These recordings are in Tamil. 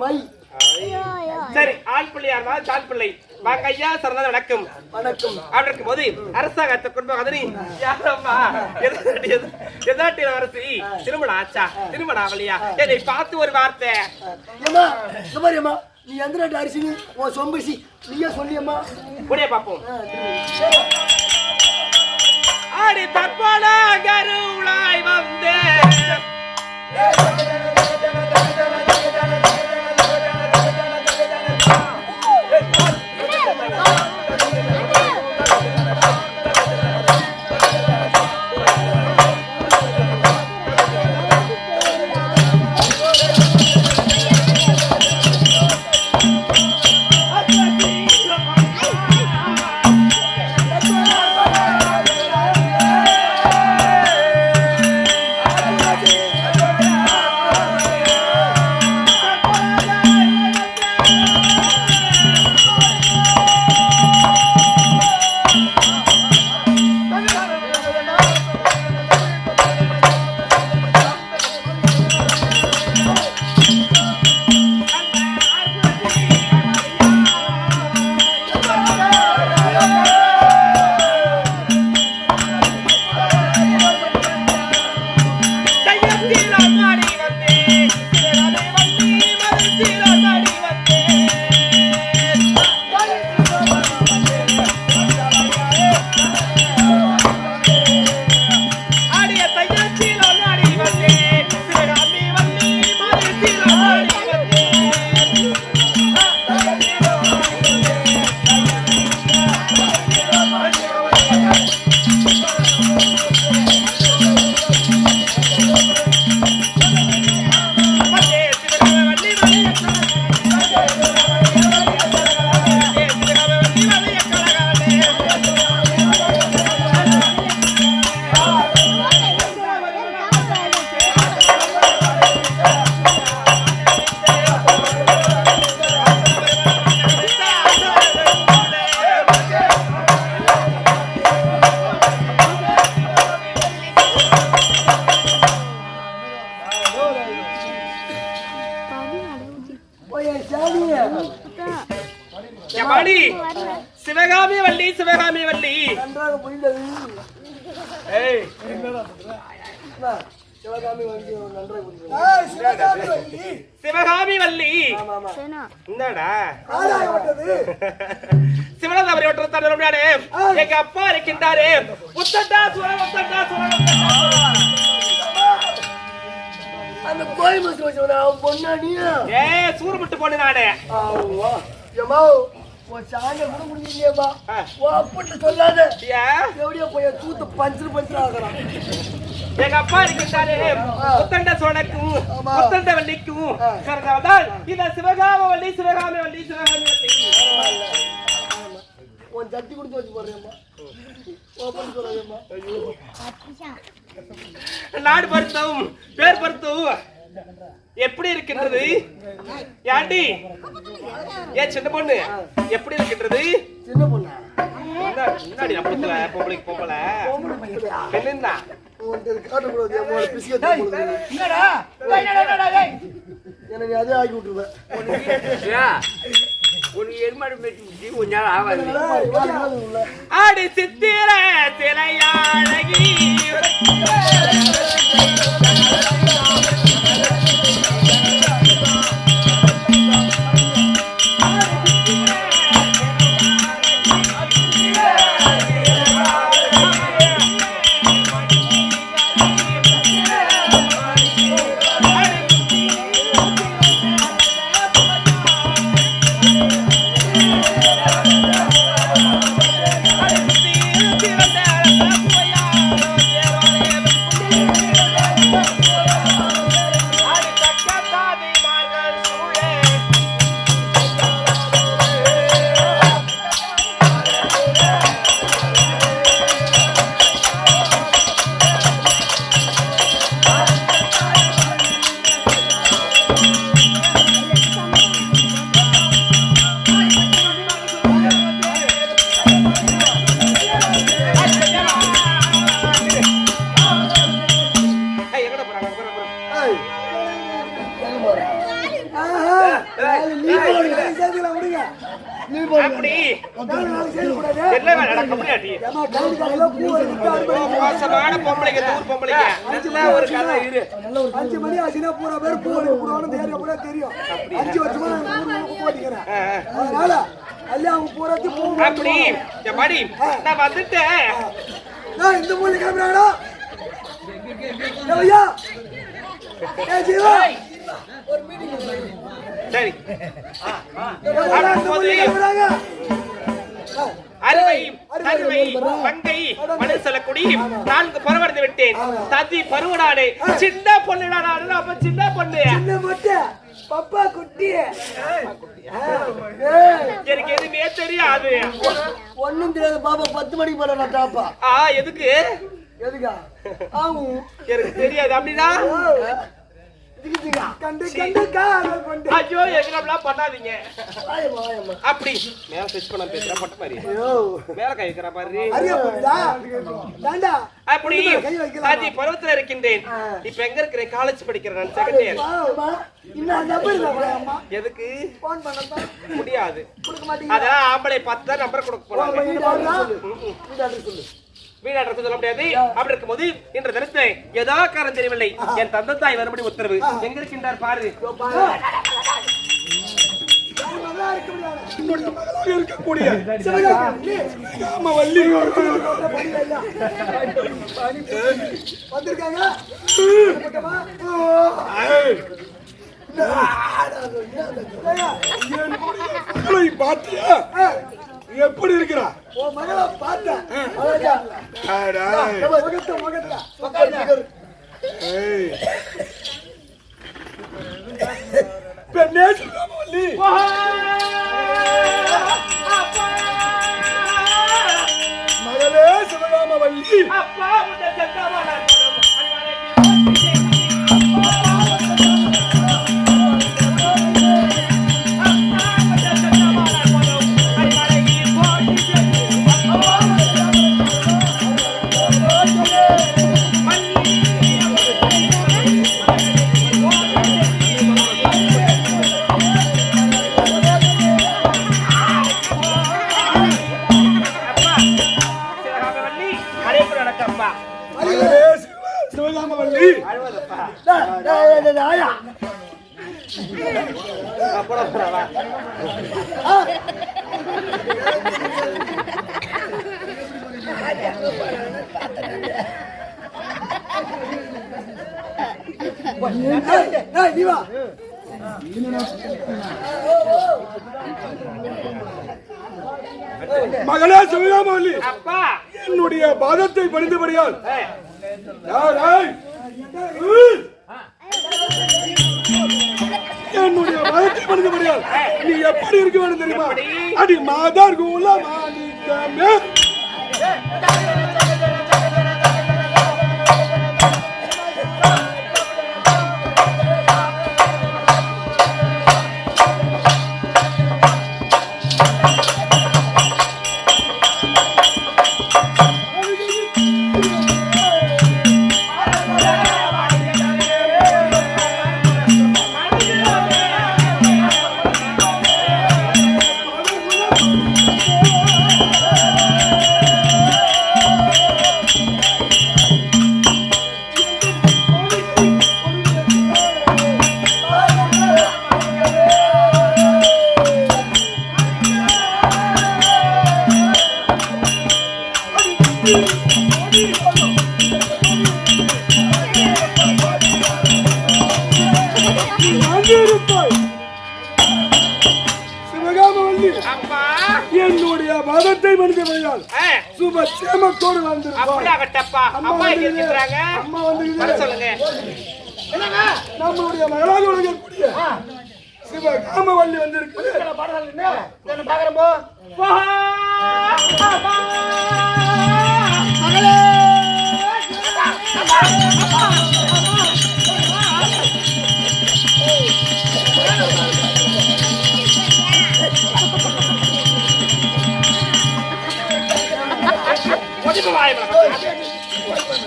மை சரி ஆண் பிள்ளையா இருந்தாலும் தாழ் பிள்ளை வாங்க ஐயா சிறந்த வணக்கம். வணக்கம். அப்படி இருக்கும்போது அரசாங்கத்தை கொண்டு மகனி யாரம்மா? எதாட்டி அரசி. திருமணம் ஆச்சா? திருமணம் ஆகலையா? என்னை பார்த்து ஒரு வார்த்தை. அம்மா நீ எந்த நாட்டு அரிசி உன் சொம்பரிசி நீயே சொல்லியம்மா. உடைய பார்ப்போம். ஆடி தற்பால கருளாய் வந்தே எம்மாடி சிவகாமி வள்ளி சிவகாமி வள்ளி நன்றாக புரிந்தது. ஏய் சிவகாமி வள்ளி வள்ளி என்னடா? ஆதாயப்பட்டது சிவனதவரை ஒற்றை தன்னுடைய எங்க அப்பா இருக்கின்றாரு. உத்தண்டா சுர உத்தண்டா சுர அந்த கோயில் மசூல் வச்சவன அவன் பொண்ணா நீ ஏ சூறுபட்டு போன நானே. ஆமா. ஏமா உன் சாங்க கூட ஆ. உன் அப்பட்டு சொல்லாத. எப்படியோ போய் தூத்து பஞ்சர் பஞ்சர் ஆகலாம் எங்க அப்பா இருக்கின்றாரு. உத்தண்ட சோழக்கும் ஆமா. உத்தண்ட வள்ளிக்கும். இந்த சிவகாம வள்ளி சிவகாமி வள்ளி சிவகாமி வள்ளி. உன் சட்டி கொடுத்து வச்சு போடுறேம்மா. ஓப்பன் சொல்லாதேம்மா. நாடு பருத்தவும் பேர் பருத்தவும் எப்படி இருக்கின்றது? ஏண்டி? ஏ சின்ன பொண்ணு எப்படி இருக்கின்றது? சின்ன பொண்ணா? என்னடி அப்பத்துல பொம்பளைக்கு பொம்பளை. பெண்ணுன்னா? எனக்கு அதே ஆக்கி விட்டுருவேன். உனக்கு எருமாடு மெட்டி கொஞ்ச நாள் ஆகாது. ஆடி சித்திர சிலையாழகி. மடி நான் வந்துட்டேன். நான் இந்த மூலைக்கு கிளம்புறாடா ஐயா. ஏ ஜீவா. சரி. இந்த மூலைக்கு கிளம்புறாங்க. அருமை அருமை மங்கை சொல்லக்குடி. நான்கு பருவடைந்து விட்டேன். தத்தி பருவடாடே சின்ன பொண்ணுடா நானு அப்ப சின்ன பொண்ணு. பப்பா குட்டி எனக்கு எதுவுமே தெரியாது. ஒண்ணும் தெரியாது பாப்பா. பத்து மணிக்கு போல நான் டாப்பா ஆ எதுக்கு? எதுக்கா? ஆகும் எனக்கு தெரியாது அப்படின்னா? ஐயோ பண்ணாதீங்க? அப்படி. மேல டச் பண்ண பேசுற பட்ட மாதிரி. மேல கை வைக்கிற அப்படி. பருவத்துல இருக்கின்றேன். இப்ப எங்க இருக்கிறேன் காலேஜ் படிக்கிறேன் நான் செகண்ட் இயர் எதுக்கு? போன் முடியாது. அதெல்லாம் ஆம்பளை பார்த்தா நம்பர் கொடுக்க போறாங்க. வீடு address சொல்லு. முடியாது அப்படி இருக்கும்போது இன்று தினத்தை ஏதோ காரணம் தெரியவில்லை என் தந்தை தாய் வரும்படி உத்தரவு எங்க இருக்கின்றார் பாரு இருக்கக்கூடிய. வந்திருக்காங்க பக்கமா? எப்படி இருக்கிறா உன் மகளை பார்த்தேன். முகத்தை, முகத்தை. உட்காரு, உட்காரு. ஏய். பெண்ணே ராமவல்லி மகளே சிவகாமவல்லி அப்பா உன்னை பாதத்தை. ஏய். என்னுடைய பாதத்தை பணிந்தபடியால் நீ எப்படி இருக்க வேண்டும் தெரியுமா? அடி மாதார் குல மாணிக்கமே ஏய், சுபட்சேமத்தோடு வந்திருப்பாய் அப்படியாகட்டப்பா அப்பா எங்க இருக்கிறாங்க? அம்மா வந்து சொல்லுங்க. நம்மளுடைய மகளாக விளங்கக்கூடிய சிவகாமவல்லி வந்திருக்கு. ஒடிப்பு வாய் வளர்க்க. இங்க இருக்கு.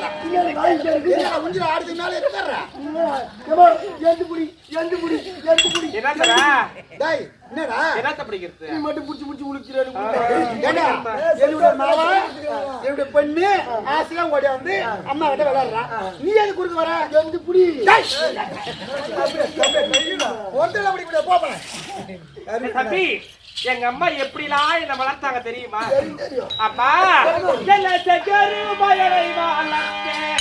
ஏம்மா, ஏந்து புடி. எந்த புடி எந்த புடி என்ன தர டேய் என்னடா என்னத்த பிடிக்கிறது? நீ மட்டும் புடிச்சு புடிச்சு உளுக்கிறாரு ஏடா என்னுடைய மாவா பெண்ணு ஆசையா ஓடியாந்து அம்மா கிட்ட விளையாடுறா. நீ எது குறுக்க வர? எந்த புடி அப்படி போப்பேன் தம்பி எங்க அம்மா எப்படிலாம் என்ன வளர்த்தாங்க தெரியுமா? அப்பா என்ன செகரு மயலை வளர்த்தேன்.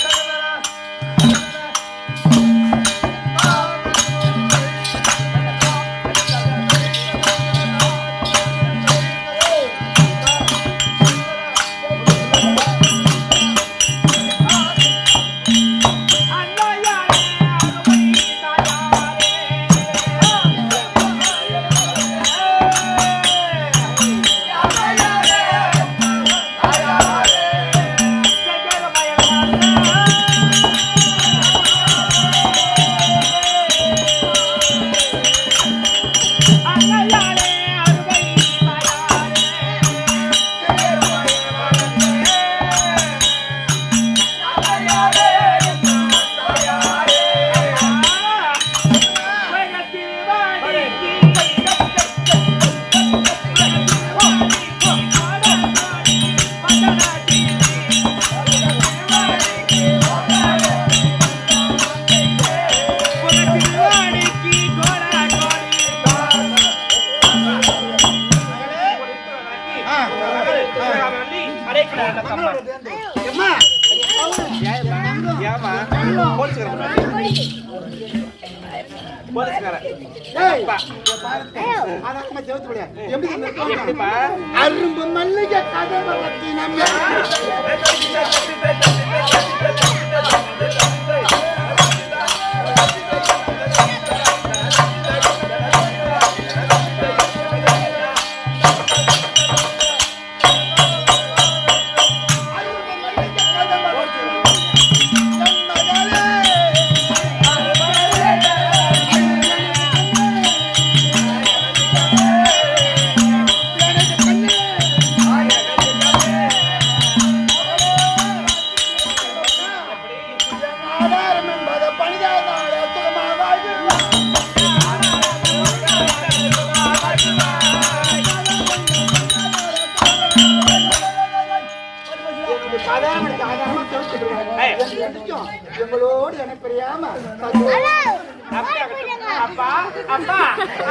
அரும்பு மல்லிகை கதை வளர்த்தி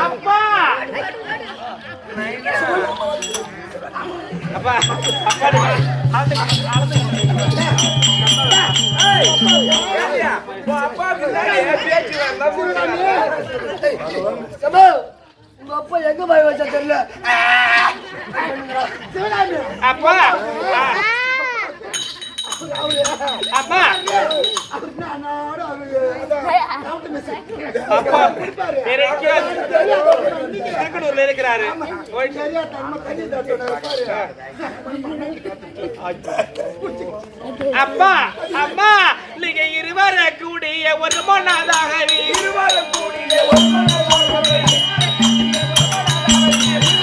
அப்பா! அப்பா அப்பா உங்க அப்பா எங்க போய் வச்சா தெரியல. அப்பா அப்பா. அவரு நானோட அவரு டவுட் அப்பா திருக்கனூர்ல இருக்கிறாரு அப்பா அம்மா நீங்க இருவர கூடிய ஒரு மொன்னாதாக இருவர கூடிய ஒரு அப்பா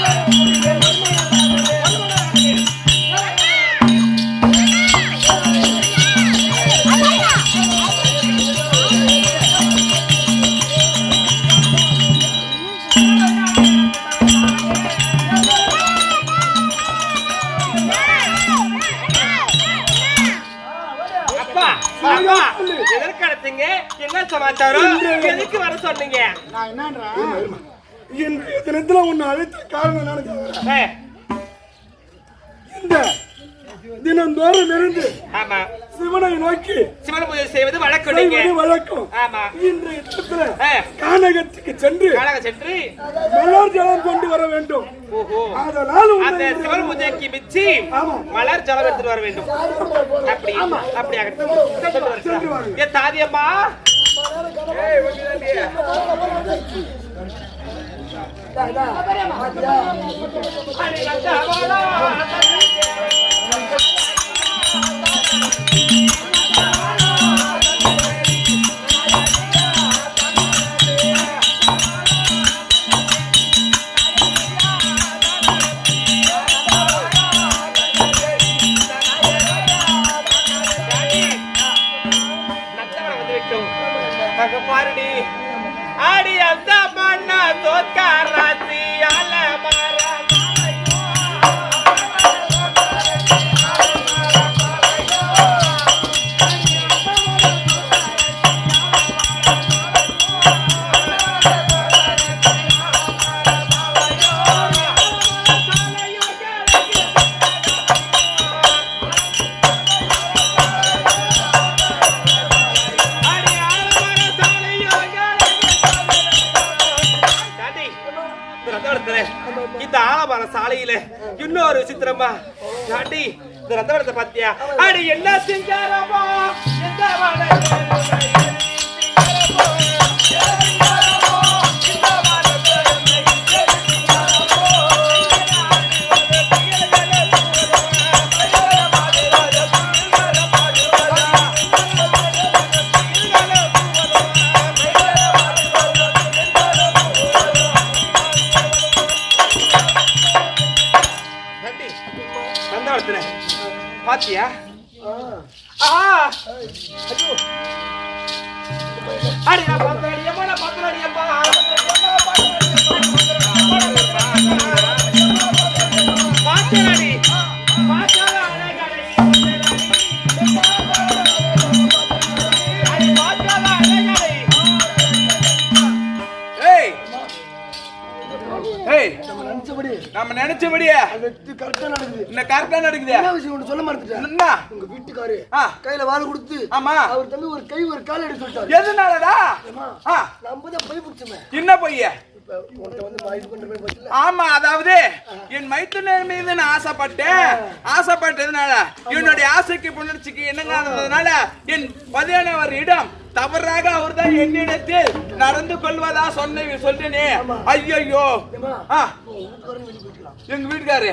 சமாச்சாரம் எதுக்கு வர சொன்னீங்க? நான் என்னன்றா? இன்றைய தினத்துல உன்னை அழைத்த காரணம் என்னன்னு இந்த தினந்தோறும் இருந்து ஆமா. சிவனை நோக்கி சிவன பூஜை செய்வது வழக்கம் வழக்கம். தினத்துல ஏ, கானகத்துக்கு சென்று சென்று மலர் ஜலம் கொண்டு வர வேண்டும். ஓஹோ. அதனால் அந்த இன்று சிவன் பூஜைக்கு மிச்சி. மலர் ஜலம் எடுத்துட்டு வர வேண்டும். அப்படி அப்படி வாருங்கள். ஏ தாதியம்மா. நத்தவரம் இந்த ஆலமர சாலையில இன்னொரு விசித்திரமா நாட்டி இந்த ரத்தவரத்தை பாத்தியா அடி என்ன செஞ்சாரமா நினைச்சபடி. நம்ம நினைச்சபடியே. அது கரெக்டா நடக்குது. இந்த கரெக்டா நடக்குது? என்ன விஷயம் ஒண்ணு சொல்ல மறந்துட்டேன். என்ன உங்க வீட்டுக்காரு. கையில வாழை கொடுத்து ஆமா. அவர் தம்பி ஒரு கை ஒரு கால் எடுத்து சொல்லிட்டாரு. எதுனாலடா? நம்ம தான் போய் பிடிச்சோமே என்ன பட்டல ஆமா அதாவது என் மைத்துனர் மீது நான் ஆசைப்பட்டேன். ஆசைப்பட்டதுனால என்னுடைய ஆசைக்கு புணர்ச்சிக்கு என்னங்காததுனால என் பதினவர் இடம் தவறாக அவர்தான் என்னிடத்தில் நடந்து கொள்வதா சொன்ன சொல்லிட்டேனே ஐயோ எங்க வீட்டுக்காரு?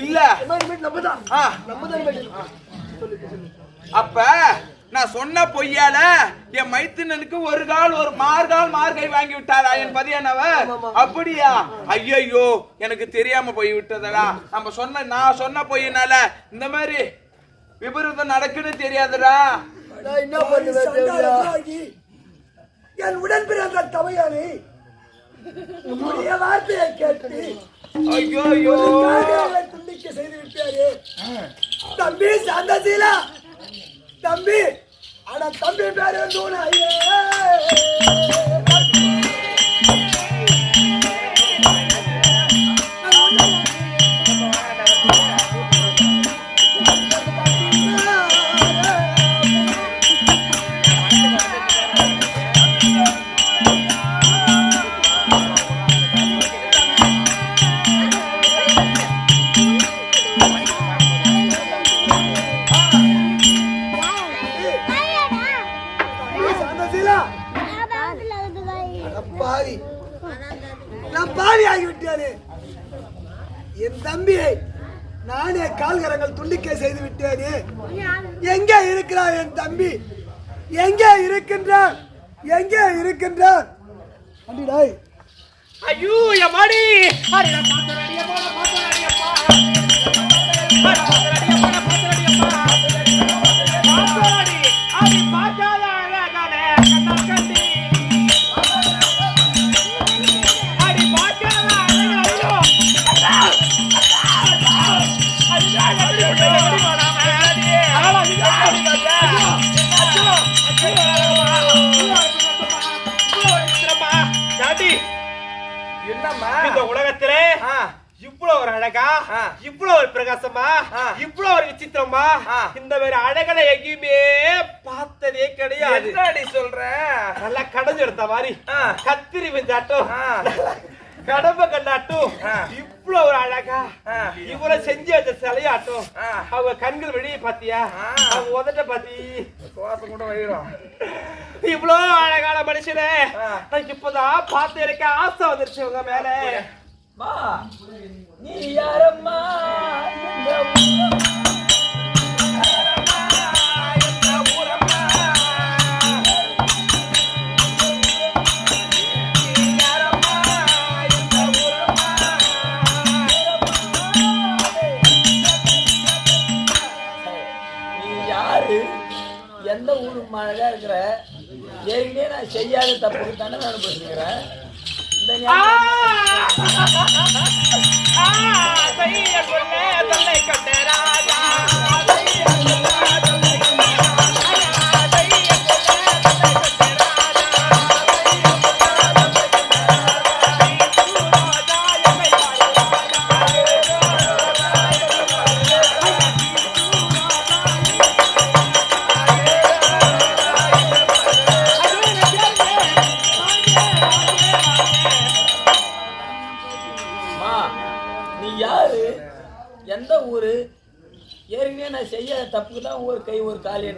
இல்ல. தான். தான் அப்ப நான் சொன்ன பொய்யால என் மைத்துனனுக்கு ஒரு கால் ஒரு மார்கால் மார்கை வாங்கி விட்டாரா? என் பதியானவர் அப்படியா? ஐயையோ எனக்கு தெரியாம போய் விட்டதடா. நம்ம சொன்ன நான் சொன்ன பொய்யினால இந்த மாதிரி விபரீதம் நடக்குன்னு தெரியாதுடா. என்ன பண்ணுவேன் தேவயா? என் உடன் பிறந்த தமையானி உன்னுடைய வார்த்தையை கேட்டு ஐயோ துண்டிக்க செய்து விட்டாரு. தம்பி சந்தசீலா. தம்பி ஆனா தம்பி பேரு ஐயே. நானே கால்கரங்கள் துண்டிக்க செய்து விட்டேனே. எங்கே இருக்கிறார் என் தம்பி? எங்கே இருக்கின்றான் எங்கே இருக்கின்றான் அண்டிடாய் ஐயோ என் மாடி அடி நான் பார்த்தேன் அடியம்மா இவ்வளவு ஒரு அழகா. இவ்வளவு ஒரு பிரகாசமா. இவ்வளவு ஒரு விசித்திரமா. இந்த மாதிரி அழகனை எங்கேயுமே பார்த்ததே கிடையாது சொல்ற நல்லா கடைஞ்சு எடுத்த மாதிரி. கத்திரி வெஞ்சாட்டும் ஆ. கடம்ப கண்ணாட்டும் ஆ. இவ்வளவு ஒரு அழகா. இவ்வளவு செஞ்சு வச்ச சிலையாட்டும். அவங்க கண்கள் வெளியே பாத்தியா. அவங்க உதட்ட பாத்தி சுவாசம் கூட வயிறும் இவ்வளோ அழகான மனுஷனே இப்பதான் பார்த்து எனக்கு ஆசை வந்துருச்சு உங்க மேல நீ யாரம்மா? எந்த ஊருக்கு அழகா இருக்கிற. ஏற்கனவே நான் செய்யாத தப்புக்கு தானே நான் பேசுகிறேன் ஆ தைய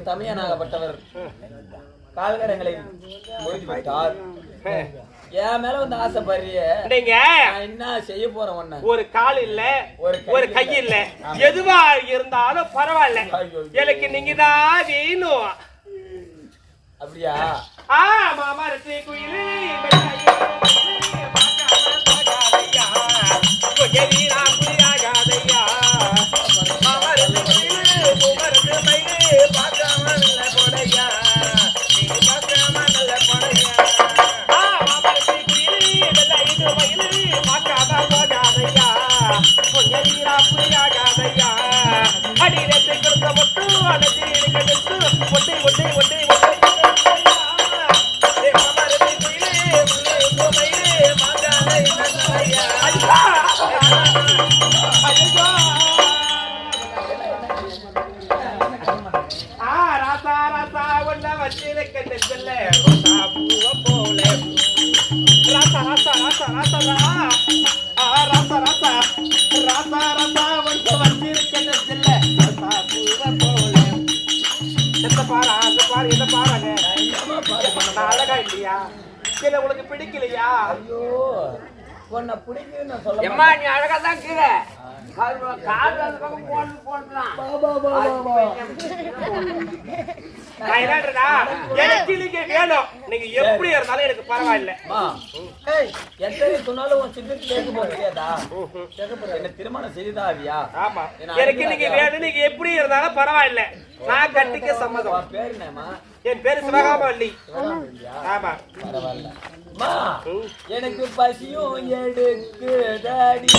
தமையனாகப்பட்டவர் கால்கரங்களை விட்டார். என் மேல வந்து ஆசை பாருங்க என்ன செய்ய போறேன் ஒண்ணு ஒரு கால் இல்ல ஒரு கை இல்ல. எதுவா இருந்தாலும் பரவாயில்ல. எனக்கு நீங்க தான் வேணும். அப்படியா? ஆ மாமா ரெட்டை குயிலே எம்மா நீ அழகா தான் கீழே. என்னன்றா எனக்கு வேணும். நீங்க எப்படி இருந்தாலும் எனக்கு பரவாயில்ல. எத்தனை சொன்னாலும் உன் சித்தத்துக்கு கேட்க போறியாதா என்ன திருமணம் செய்தா ஆவியா எனக்கு நீங்க வேணும். நீங்க எப்படி இருந்தாலும் பரவாயில்ல. நான் கட்டிக்க சம்மதம். என் பேரு சிவகாமல்லி ஆமா. பரவாயில்ல. எனக்கு பசியும் எடுக்குதடி.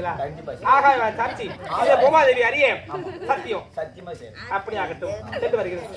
செய்வீங்களா ஆகா சாட்சி. அதே பூமாதேவி அரியே சத்தியம். சத்தியமா செய்யும் அப்படி ஆகட்டும் சென்று வருகிறேன்.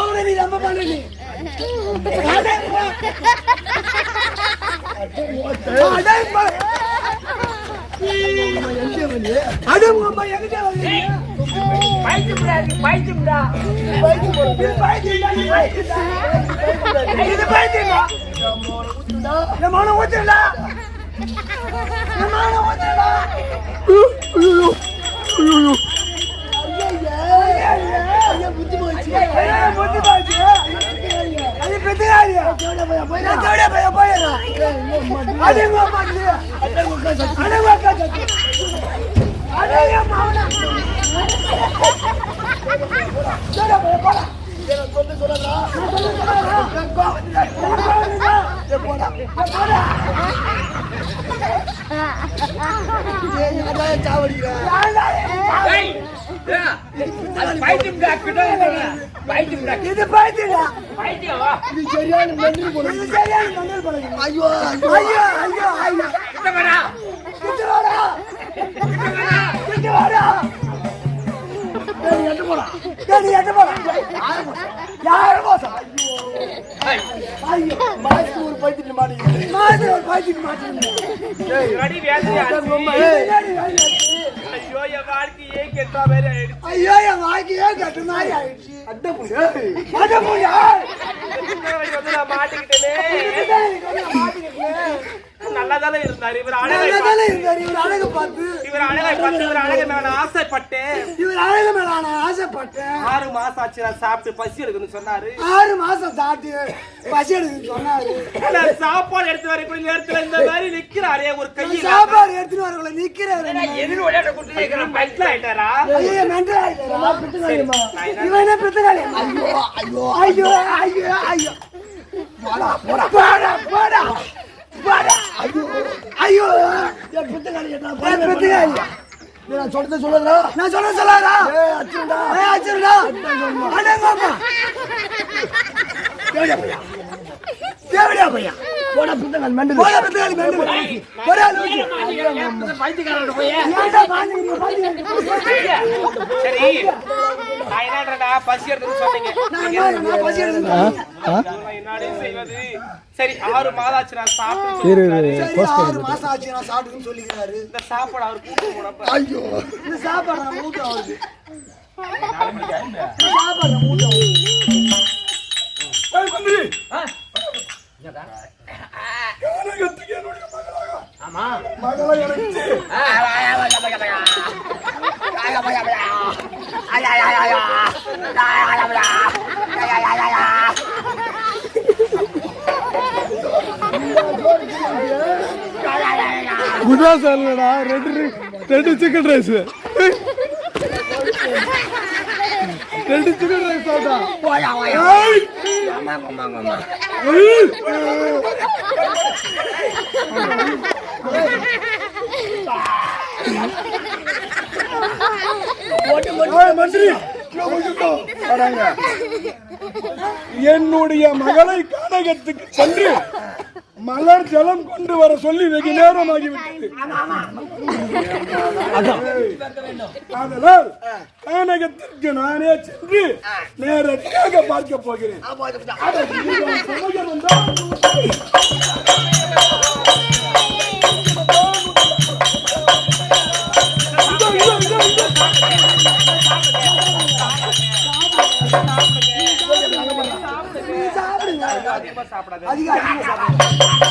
போகணும் நீ ரொம்ப பண்ணு மனம் ஊத்திடா. மனம் ஊத்திடா. பெத்துக்காரியா? நான் தேவடியா பையன் போயிடுறேன். அது எங்க அம்மா இது? அது எங்க அக்கா சத்தி. அது எங்க அக்கா சத்தி. அது என் மகனை. தேவடியா பையன் போடா. சொல்லு சொல்லடா. சொல்லு சொல்லடா. போடா. போடா. ஏய்? ஏன்டா ஏன் ஏய்? அது பைத்தியம்டா, கிட்ட வந்துடுறா. இது பைத்தியம். இது சரியான மண்டல் போல இது சரியான மண்டல் போல ஐயோ ஐயோ ஐயோ ஐயோ ஐயோ கிட்ட வாடா. கிட்ட வாடா கிட்ட வாடா டேய் எட்டு போடா. டேய் எட்டு போடா. யாரு மோசம்? ஐயோ. மாசு ஒரு பைத்திட்டு மாட்டீங்க மாசு ஒரு பைத்திட்டு மாட்டீங்க அடி வேலையாச்சு. ஐயோ என் வாழ்க்கையே கெட்ட மாதிரி ஆயிடுச்சு ஐயோ என் வாழ்க்கையே கட்டு மாதிரி ஆயிடுச்சு வந்து நான் மாட்டிக்கிட்டேனே மாட்டிக்கிட்டேன் நல்லா தானே இருந்தாரு. இவர் நல்லதானே இருந்தாரு. இவர் அழகு பார்த்து இவர் அழகை பார்த்து இவர் அழகை மேல நான் ஆசைப்பட்டேன் இவர் அழகு மேல நான் ஆசைப்பட்டேன். ஆறு மாசம் ஆச்சு நான் சாப்பிட்டு பசி இருக்குன்னு சொன்னாரு. ஆறு மாசம் சாப்பிட்டு பசி எடுக்குன்னு சொன்னாரு. நான் சாப்பாடு எடுத்து வரக்கூடிய நேரத்துல இந்த மாதிரி நிக்கிறாரே ஒரு கையை சாப்பாடு எடுத்துட்டு வரக்குள்ள நிக்கிறாரு. எதிர் விளையாட்ட கொடுத்து கேட்கிறேன். பைக்ல ஆயிட்டாரா? ஐயோ மெண்டல் ஆயிட்டாரா? பித்துக்காளியம்மா இவன் என்ன பித்துக்காளியம்மா ஐயோ ஐயோ. ஐயோ ஐயோ ஐயோ. போடா போடா போடா. போடா போடா. ஐயோ என் பித்துக்காளி என்ன என் பித்துக்காளி நான் சொல்றத சொல்லறா நான் சொல்றத சொல்லாதா ஏய் அச்சுடா. ஏய் அச்சுடா. அடங்கம்மா தேவடியா பையா தேவடியா பையா போடா போய் ஏன்டா பாத்துக்கிறீங்க பாத்துக்கிறீங்க சரி நான் என்னடா பசி சொன்னீங்க நான் பசி சரி ஆறு மாதம் ஆச்சு நான் சாப்பிட்டு ஆறு மாசம் ஆச்சு நான் சாப்பிட்டுன்னு சொல்லிக்கிறாரு இந்த சாப்பாடு அவர் கூட்டு போனப்ப ஐயோ இந்த சாப்பாடு நான் மூட்டை சாப்பாடு மூட்டை அவருக்கு ஏய், மந்திரி ஆ? கனகத்துக்கு என்னுடைய மகளாக ஆமா மகளை எனக்கு ஆ, ஆ, ஆ, ஆ, ஆ, ஆ, ஆ. ஆ, ஆ, ஆ, ஆ. ஆ, ஆ, ஆ, ஆ, ஆ. ஆ, ஆ, ஆ, ஆ. ஆ, ஆ, ஆ, ஆ, ஆ. குதா சாலடா ரெண்டு ரெண்டு சிக்கன் ரைஸ் ரெண்டு சிக்கன் ரைஸ் சாப்பிட்டா போயா, போயா. ஏய்! ஆமா, ஆமா, ஆமா, என்னுடைய மகளை கானகத்துக்கு சென்று மலர் ஜலம் கொண்டு வர சொல்லி வெகு நேரம் ஆகிவிட்டது அதனால் கானகத்திற்கு நானே சென்று நேரடியாக பார்க்க போகிறேன். அதிகமா சாப்பிடாத அதிகம்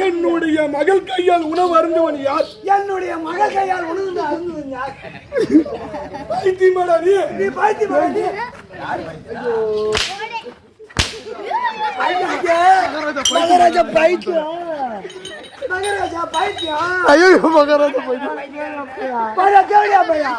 என்னுடைய மகள் கையால் உணவு அருந்துவன் யார்? என்னுடைய மகள் கையால் உணவு அருந்தது யார்? பைத்தியமாடா நீ. நீ பாய்த்தி பாய்த்தி மகராஜா பைத்தியம் மகராஜா பைத்தியம் ஐயோ மகாராஜா போயிட்டு படா பையா